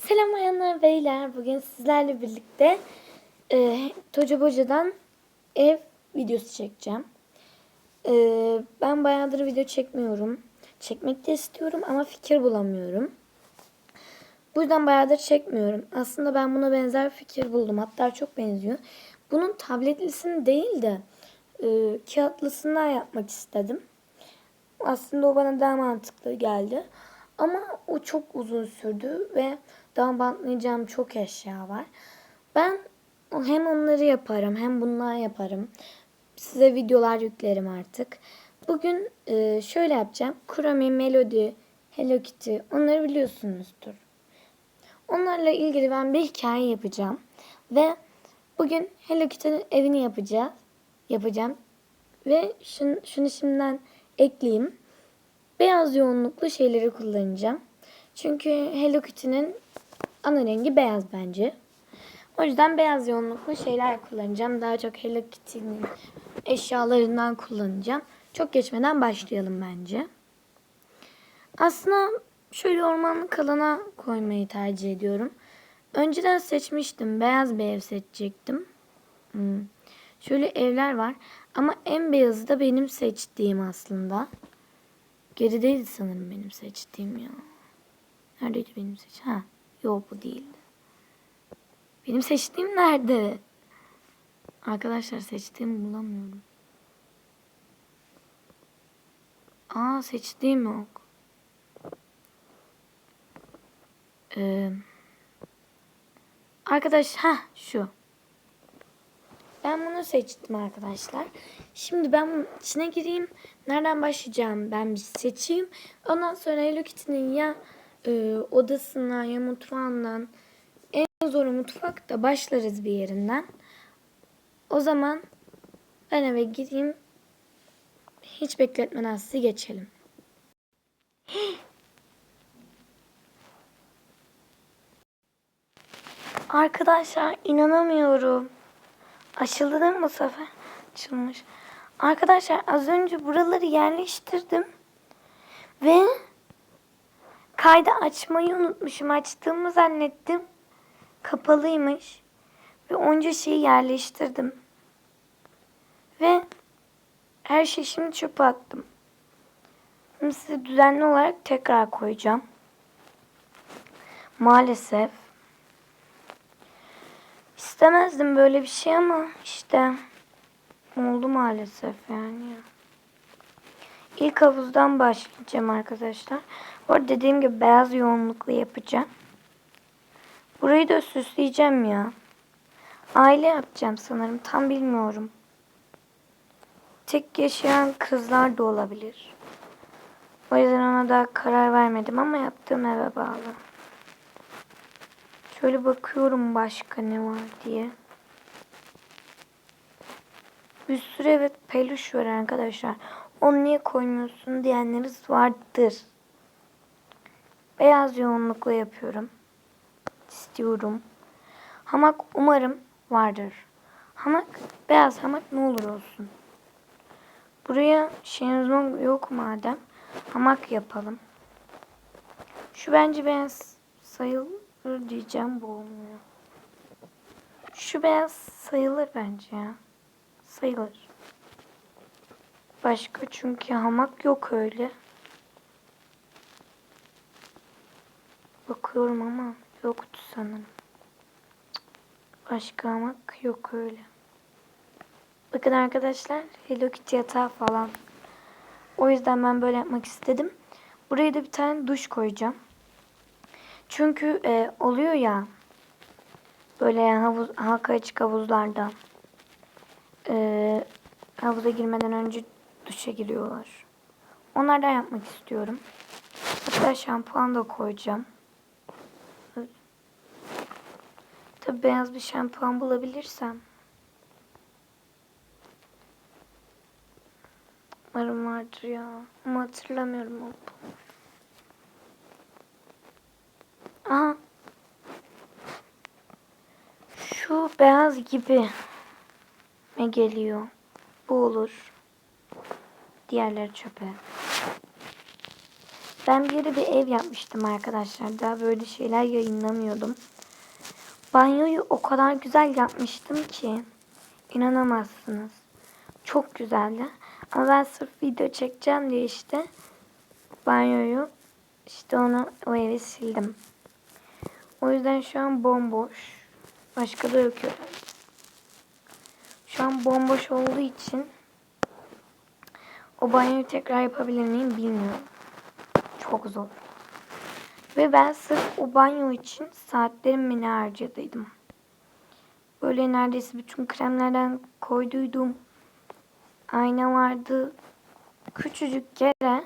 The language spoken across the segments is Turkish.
Selam bayanlar beyler. Bugün sizlerle birlikte e, Toca Boca'dan ev videosu çekeceğim. E, ben bayağıdır video çekmiyorum. Çekmek de istiyorum ama fikir bulamıyorum. Bu yüzden bayağıdır çekmiyorum. Aslında ben buna benzer fikir buldum. Hatta çok benziyor. Bunun tabletlisini değil de e, kağıtlısından yapmak istedim. Aslında o bana daha mantıklı geldi. Ama o çok uzun sürdü ve daha bantlayacağım çok eşya var. Ben hem onları yaparım hem bunlar yaparım. Size videolar yüklerim artık. Bugün e, şöyle yapacağım. Kurami, Melody, Hello Kitty onları biliyorsunuzdur. Onlarla ilgili ben bir hikaye yapacağım. Ve bugün Hello Kitty'nin evini yapacağız. Yapacağım. Ve şunu, şunu şimdiden ekleyeyim. Beyaz yoğunluklu şeyleri kullanacağım. Çünkü Hello Kitty'nin ana rengi beyaz bence. O yüzden beyaz yoğunluklu şeyler kullanacağım. Daha çok Hello Kitty'nin eşyalarından kullanacağım. Çok geçmeden başlayalım bence. Aslında şöyle ormanlık alana koymayı tercih ediyorum. Önceden seçmiştim. Beyaz bir ev seçecektim. Hmm. Şöyle evler var. Ama en beyazı da benim seçtiğim aslında. Gerideydi sanırım benim seçtiğim ya. Neredeydi benim seç? Ha, yok bu değildi. Benim seçtiğim nerede? Arkadaşlar seçtiğimi bulamıyorum. Aa seçtiğim yok. Ee, arkadaş ha şu. Ben bunu seçtim arkadaşlar. Şimdi ben içine gireyim. Nereden başlayacağım ben bir seçeyim. Ondan sonra Hello Kitty'nin ya e, odasından ya mutfağından en zoru mutfakta başlarız bir yerinden. O zaman ben eve gireyim. Hiç bekletmeden sizi geçelim. Arkadaşlar inanamıyorum. Açıldı değil mi bu sefer? Açılmış. Arkadaşlar az önce buraları yerleştirdim. Ve kaydı açmayı unutmuşum. Açtığımı zannettim. Kapalıymış. Ve onca şeyi yerleştirdim. Ve her şeyi şimdi çöpe attım. Şimdi size düzenli olarak tekrar koyacağım. Maalesef. İstemezdim böyle bir şey ama işte oldu maalesef yani. İlk havuzdan başlayacağım arkadaşlar. Bu arada dediğim gibi beyaz yoğunluklu yapacağım. Burayı da süsleyeceğim ya. Aile yapacağım sanırım. Tam bilmiyorum. Tek yaşayan kızlar da olabilir. O yüzden ona da karar vermedim ama yaptığım eve bağlı. Şöyle bakıyorum başka ne var diye. Bir sürü evet peluş var arkadaşlar. Onu niye koymuyorsun diyenleriniz vardır. Beyaz yoğunlukla yapıyorum. İstiyorum. Hamak umarım vardır. Hamak, beyaz hamak ne olur olsun. Buraya şezlong yok madem. Hamak yapalım. Şu bence beyaz sayılır diyeceğim bu olmuyor. Şu beyaz sayılır bence ya. Sayılır. Başka çünkü hamak yok öyle. Bakıyorum ama yoktu sanırım. Başka hamak yok öyle. Bakın arkadaşlar Hello Kitty yatağı falan. O yüzden ben böyle yapmak istedim. Buraya da bir tane duş koyacağım. Çünkü e, oluyor ya böyle yani havuz, halka açık havuzlarda e, havuza girmeden önce duşa giriyorlar. Onlardan yapmak istiyorum. Hatta şampuan da koyacağım. Tabi beyaz bir şampuan bulabilirsem. Umarım vardır ya. Ama hatırlamıyorum onu. Aha. Şu beyaz gibi ne geliyor? Bu olur. Diğerleri çöpe. Ben bir yere bir ev yapmıştım arkadaşlar. Daha böyle şeyler yayınlamıyordum. Banyoyu o kadar güzel yapmıştım ki inanamazsınız. Çok güzeldi. Ama ben sırf video çekeceğim diye işte banyoyu işte onu o evi sildim. O yüzden şu an bomboş. Başka da yok. Şu an bomboş olduğu için o banyoyu tekrar yapabilir miyim bilmiyorum. Çok zor. Ve ben sırf o banyo için saatlerimi ne harcadıydım. Böyle neredeyse bütün kremlerden koyduydum. Ayna vardı. Küçücük yere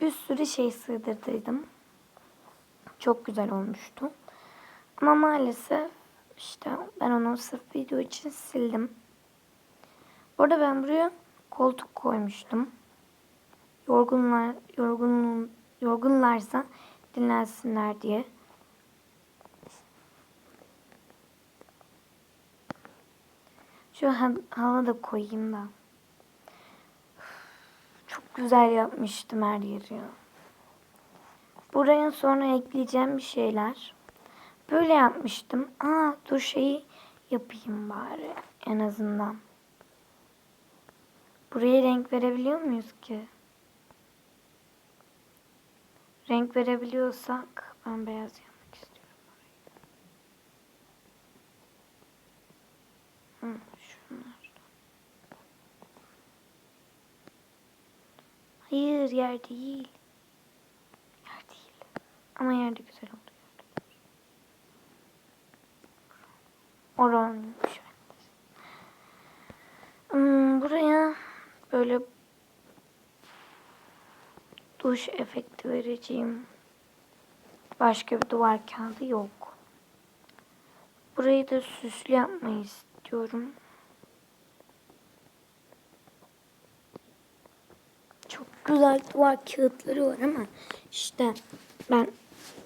bir sürü şey sığdırdıydım. Çok güzel olmuştu. Ama maalesef işte ben onu sırf video için sildim. Orada ben buraya koltuk koymuştum. Yorgunlar, yorgun, yorgunlarsa dinlensinler diye. Şu ha- hava da koyayım da. Çok güzel yapmıştım her yeri ya. Buraya sonra ekleyeceğim bir şeyler. Böyle yapmıştım. Aa dur şeyi yapayım bari en azından. Buraya renk verebiliyor muyuz ki? Renk verebiliyorsak ben beyaz yapmak istiyorum. Hı, şunlar. Hayır yer değil. Yer değil. Ama yerde güzel oldu. Oranmış. Hmm, buraya böyle duş efekti vereceğim. Başka bir duvar kağıdı yok. Burayı da süslü yapmayı istiyorum. Çok güzel duvar kağıtları var ama işte ben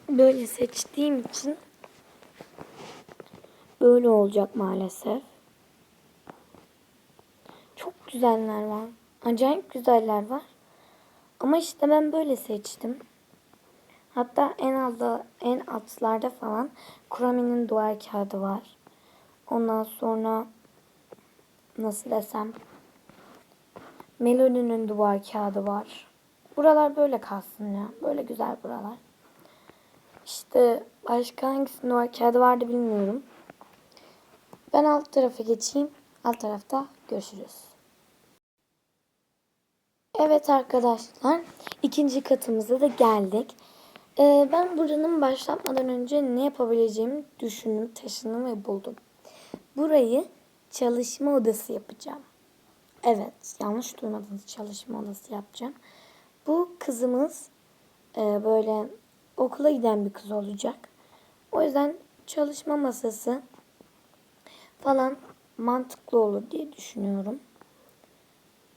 böyle seçtiğim için böyle olacak maalesef. Güzeller var. Acayip güzeller var. Ama işte ben böyle seçtim. Hatta en altta, en altlarda falan Kurami'nin duvar kağıdı var. Ondan sonra nasıl desem Melodi'nin duvar kağıdı var. Buralar böyle kalsın ya. Böyle güzel buralar. İşte başka hangisinin duvar kağıdı vardı bilmiyorum. Ben alt tarafa geçeyim. Alt tarafta görüşürüz. Evet arkadaşlar. ikinci katımıza da geldik. Ee, ben buranın başlatmadan önce ne yapabileceğimi düşündüm, taşındım ve buldum. Burayı çalışma odası yapacağım. Evet, yanlış duymadınız. Çalışma odası yapacağım. Bu kızımız e, böyle okula giden bir kız olacak. O yüzden çalışma masası falan mantıklı olur diye düşünüyorum.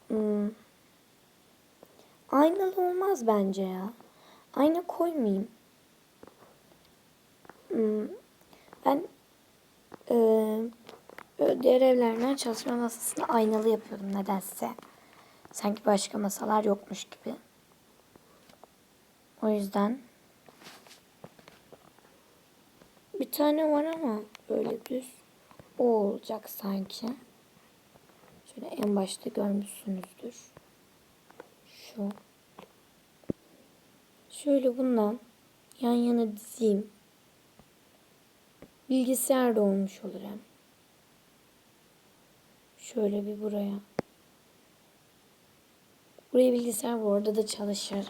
Hmm. Aynalı olmaz bence ya. Ayna koymayayım. Hmm. Ben e, böyle diğer evlerden çalışma masasını aynalı yapıyordum nedense. Sanki başka masalar yokmuş gibi. O yüzden bir tane var ama böyle düz. O olacak sanki. Şöyle en başta görmüşsünüzdür. Şu. Şöyle bundan yan yana dizeyim. Bilgisayar da olmuş olur hem. Şöyle bir buraya. Buraya bilgisayar var. Orada da çalışır.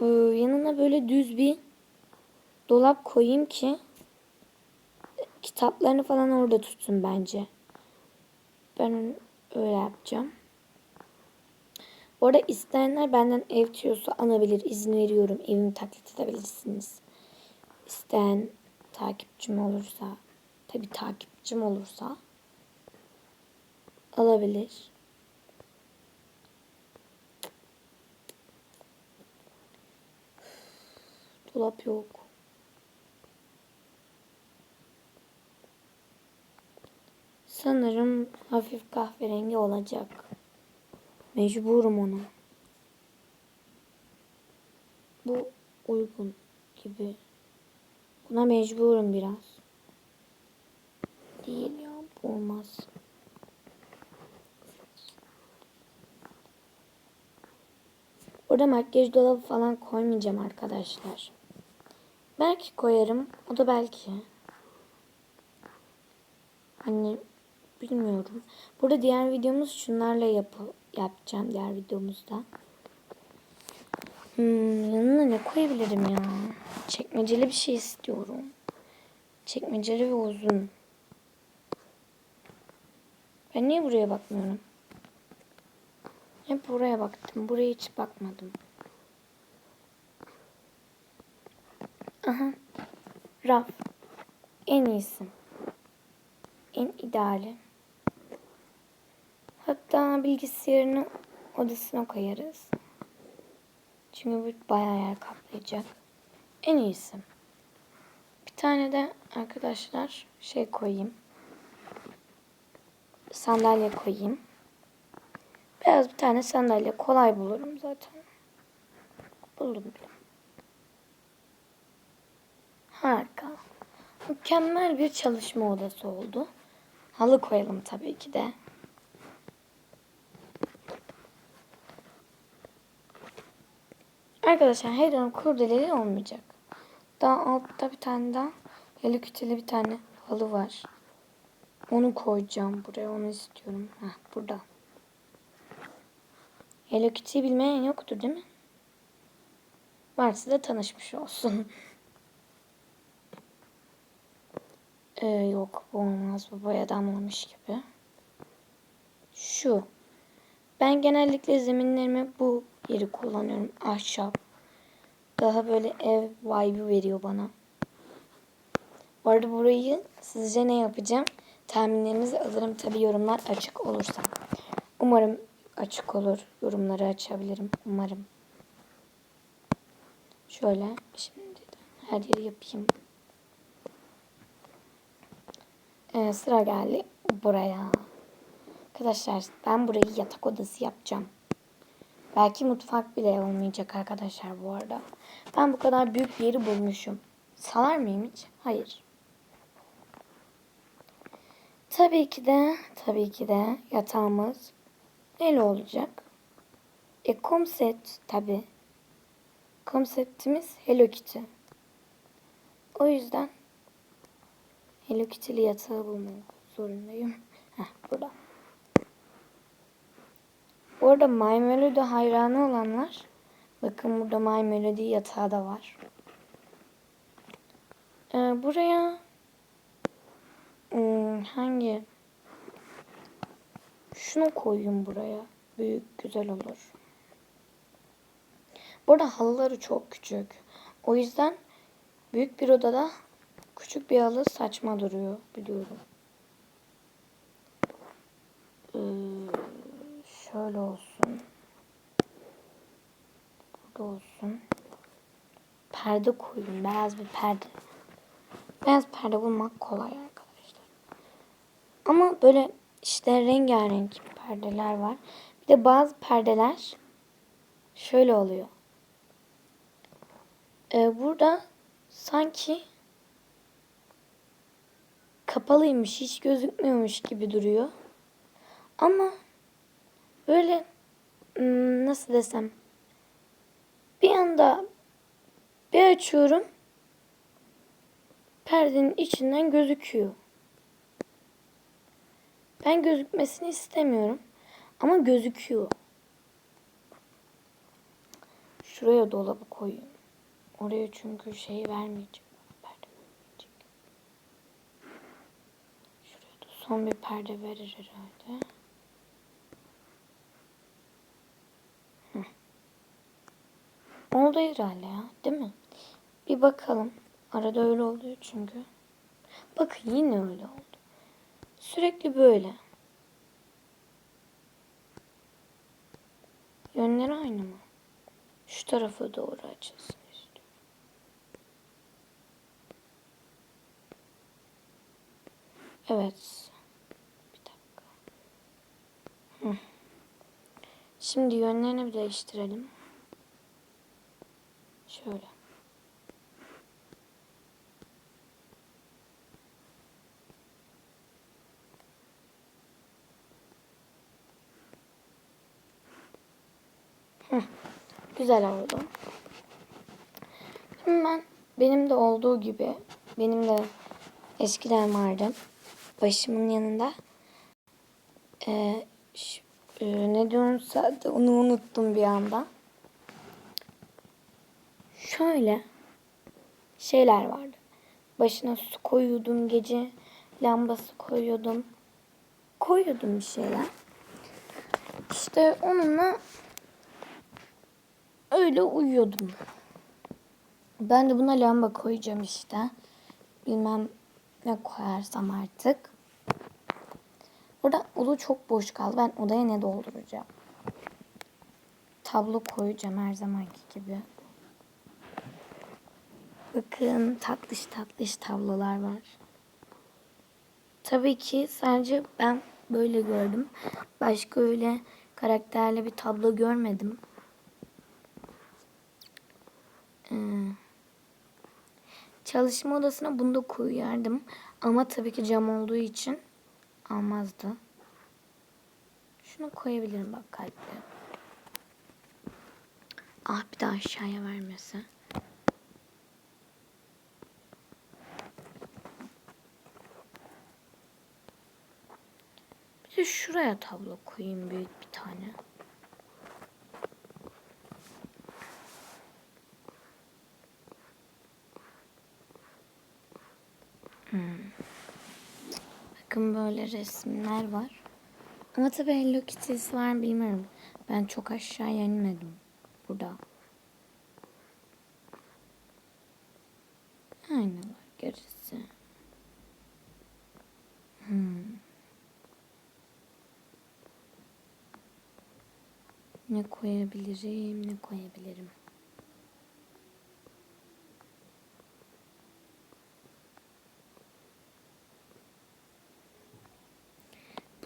Ee, yanına böyle düz bir dolap koyayım ki kitaplarını falan orada tutsun bence. Ben öyle yapacağım. Orada isteyenler benden ev tüyosu alabilir. İzin veriyorum. Evimi taklit edebilirsiniz. İsteyen takipçim olursa, tabi takipçim olursa alabilir. Dolap yok. Sanırım hafif kahverengi olacak. Mecburum ona. bu uygun gibi. Buna mecburum biraz. Değil ya olmaz. Orada makyaj dolabı falan koymayacağım arkadaşlar. Belki koyarım. O da belki. Hani bilmiyorum. Burada diğer videomuz şunlarla yapı yapacağım diğer videomuzda. Hmm, yanına ne koyabilirim ya? Çekmeceli bir şey istiyorum. Çekmeceli ve uzun. Ben niye buraya bakmıyorum? Hep buraya baktım. Buraya hiç bakmadım. Aha. Raf. En iyisi. En ideali. Hatta bilgisayarını odasına koyarız. Çünkü bu bayağı yer kaplayacak. En iyisi. Bir tane de arkadaşlar şey koyayım. Sandalye koyayım. Beyaz bir tane sandalye kolay bulurum zaten. Buldum bile. Harika. Mükemmel bir çalışma odası oldu. Halı koyalım tabii ki de. Arkadaşlar Heydon'un kurdeleri olmayacak. Daha altta bir tane daha Hello Kitty'li bir tane halı var. Onu koyacağım buraya. Onu istiyorum. Heh, burada. Hello Kitty'yi bilmeyen yoktur değil mi? Varsa da tanışmış olsun. ee, yok bu olmaz. Bu boyadan olmuş gibi. Şu. Ben genellikle zeminlerime bu yeri kullanıyorum. Ahşap. Daha böyle ev vibe'ı veriyor bana. Bu arada burayı sizce ne yapacağım? Tahminlerinizi alırım tabi yorumlar açık olursa. Umarım açık olur. Yorumları açabilirim. Umarım. Şöyle şimdi her yeri yapayım. Ee, sıra geldi buraya. Arkadaşlar ben burayı yatak odası yapacağım. Belki mutfak bile olmayacak arkadaşlar bu arada. Ben bu kadar büyük bir yeri bulmuşum. Salar mıyım hiç? Hayır. Tabii ki de, tabii ki de yatağımız neyle olacak? E komset tabii. Konseptimiz Hello Kitty. O yüzden Hello Kitty'li yatağı bulmak zorundayım. Heh, burada. Bu arada My Melody hayranı olanlar bakın burada My Melody yatağı da var. Ee, buraya hmm, hangi şunu koyayım buraya. Büyük güzel olur. Burada halıları çok küçük. O yüzden büyük bir odada küçük bir halı saçma duruyor biliyorum. Ee, şöyle olsun. Burada olsun. Perde koyayım. Beyaz bir perde. Beyaz perde bulmak kolay arkadaşlar. Ama böyle işte rengarenk perdeler var. Bir de bazı perdeler şöyle oluyor. Ee, burada sanki kapalıymış, hiç gözükmüyormuş gibi duruyor. Ama böyle hmm, nasıl desem bir anda bir açıyorum perdenin içinden gözüküyor. Ben gözükmesini istemiyorum ama gözüküyor. Şuraya dolabı koyayım. Oraya çünkü şey vermeyeceğim. Perde vermeyecek. Şuraya son bir perde verir herhalde. Oldu herhalde ya. Değil mi? Bir bakalım. Arada öyle oluyor çünkü. Bakın yine öyle oldu. Sürekli böyle. Yönleri aynı mı? Şu tarafa doğru açılsın istiyorum. Evet. Bir dakika. Şimdi yönlerini bir değiştirelim. Şöyle. Heh, güzel oldu. Şimdi ben benim de olduğu gibi benim de eskiden vardı. Başımın yanında ee, ş- e, ne diyorsa da onu unuttum bir anda. Şöyle şeyler vardı. Başına su koyuyordum gece lambası koyuyordum. Koyuyordum bir şeyler. İşte onunla öyle uyuyordum. Ben de buna lamba koyacağım işte. Bilmem ne koyarsam artık. Burada oda çok boş kaldı. Ben odaya ne dolduracağım? Tablo koyacağım her zamanki gibi. Bakın tatlış tatlış tablolar var. Tabii ki sadece ben böyle gördüm. Başka öyle karakterli bir tablo görmedim. Ee, çalışma odasına bunu da koyardım. Ama tabii ki cam olduğu için almazdı. Şunu koyabilirim bak kalpli. Ah bir de aşağıya vermese. Şuraya tablo koyayım büyük bir tane. Hmm. Bakın böyle resimler var. Ama tabii Hello Kitty'si var bilmiyorum. Ben çok aşağıya inmedim burada. Aynı var gerisi. Hmm. Ne koyabilirim, ne koyabilirim?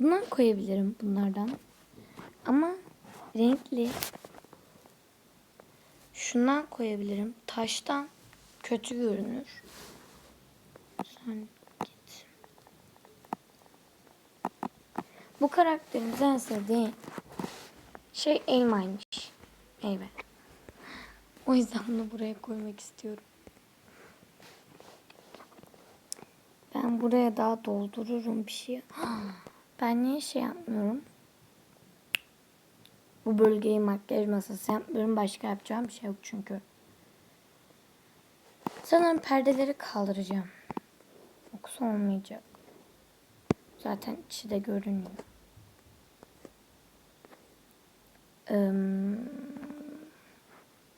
Bundan koyabilirim bunlardan. Ama renkli. Şundan koyabilirim. Taştan kötü görünür. Sen git. Bu karakterin en sevdiği şey elmaymış. Meyve. O yüzden bunu buraya koymak istiyorum. Ben buraya daha doldururum bir şey. Ben niye şey yapmıyorum? Bu bölgeyi makyaj masası yapmıyorum. Başka yapacağım bir şey yok çünkü. Sanırım perdeleri kaldıracağım. Yoksa olmayacak. Zaten içi de görünüyor. Ee,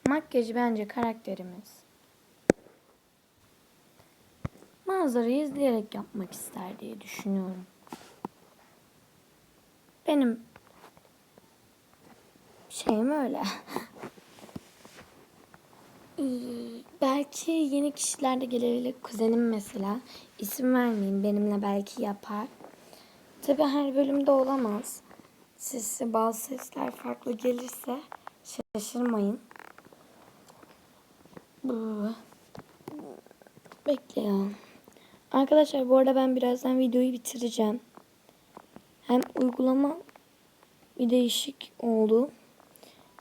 makyajı bence karakterimiz. Manzarayı izleyerek yapmak ister diye düşünüyorum. Benim şeyim öyle. Belki yeni kişiler de gelebilir. Kuzenim mesela. İsim vermeyeyim. Benimle belki yapar. Tabi her bölümde olamaz. Sesi, bazı sesler farklı gelirse şaşırmayın. Bu. Bekle ya. Arkadaşlar bu arada ben birazdan videoyu bitireceğim. Hem uygulama bir değişik oldu.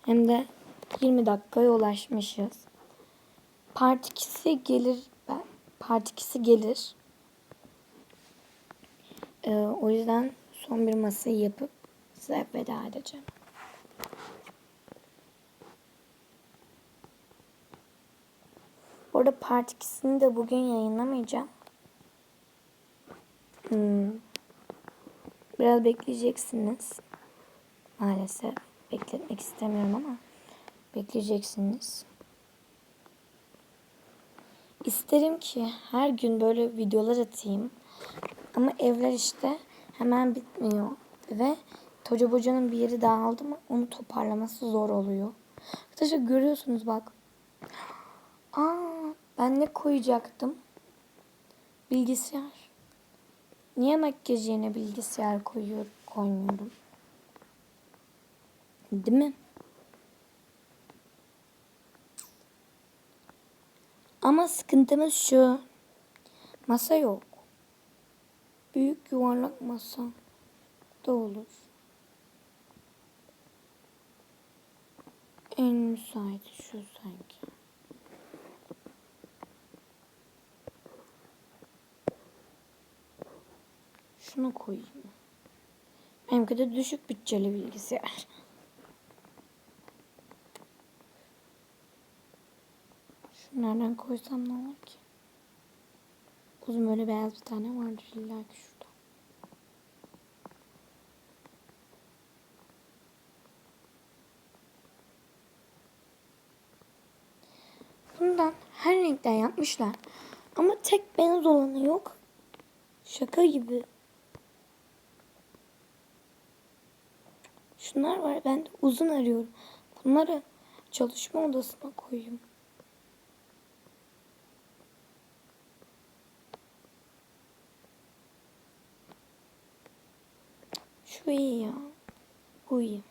Hem de 20 dakikaya ulaşmışız. Part 2'si gelir. Part 2'si gelir. Ee, o yüzden son bir masayı yapıp size veda edeceğim. Bu arada part 2'sini de bugün yayınlamayacağım. Hmm. Biraz bekleyeceksiniz. Maalesef bekletmek istemiyorum ama bekleyeceksiniz. İsterim ki her gün böyle videolar atayım. Ama evler işte hemen bitmiyor. Ve Toca Boca'nın bir yeri dağıldı mı onu toparlaması zor oluyor. Arkadaşlar görüyorsunuz bak. Aa, ben ne koyacaktım? Bilgisayar. Niye makyaj yerine bilgisayar koyuyor, koymuyorum? Değil mi? Ama sıkıntımız şu. Masa yok. Büyük yuvarlak masa da olur. En müsait şu sanki. Şunu koyayım. Benimki de düşük bütçeli bilgisayar. Şunlardan koysam ne olur ki? Uzun böyle beyaz bir tane vardır illa ki şurada. Bundan her renkten yapmışlar. Ama tek beyaz olanı yok. Şaka gibi. Şunlar var. Ben de uzun arıyorum. Bunları çalışma odasına koyayım. Şu iyi ya. Bu iyi.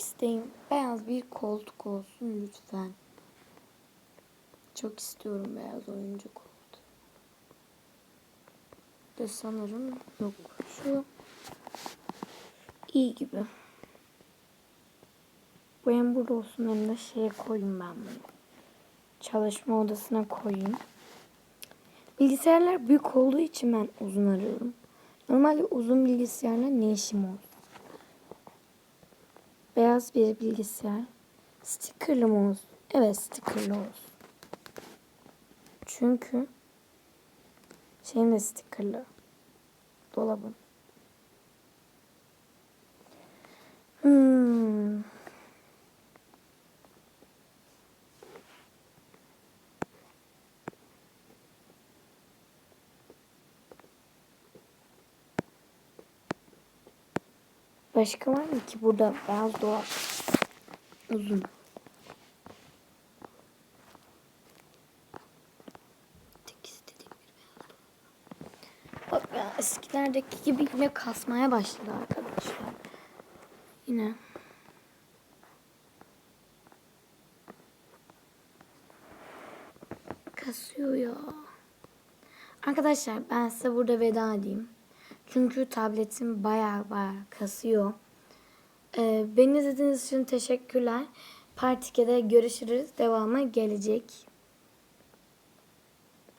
İsteğim beyaz bir koltuk olsun lütfen. Çok istiyorum beyaz oyuncak koltuk. De sanırım yok. Şu iyi gibi. Bu hem burada olsun hem de şeye koyayım ben bunu. Çalışma odasına koyayım. Bilgisayarlar büyük olduğu için ben uzun arıyorum. Normalde uzun bilgisayarla ne işim olur? Beyaz bir bilgisayar. Stickerlı mı? Evet stickerlı olsun. Çünkü şeyim de stickerlı. Dolabım. Hmm. Başka var mı ki burada beyaz dolap? Uzun. Bak ya eskilerdeki gibi yine kasmaya başladı arkadaşlar. Yine. Kasıyor ya. Arkadaşlar ben size burada veda edeyim. Çünkü tabletim baya baya kasıyor. Ee, beni izlediğiniz için teşekkürler. Part 2'de görüşürüz. Devamı gelecek.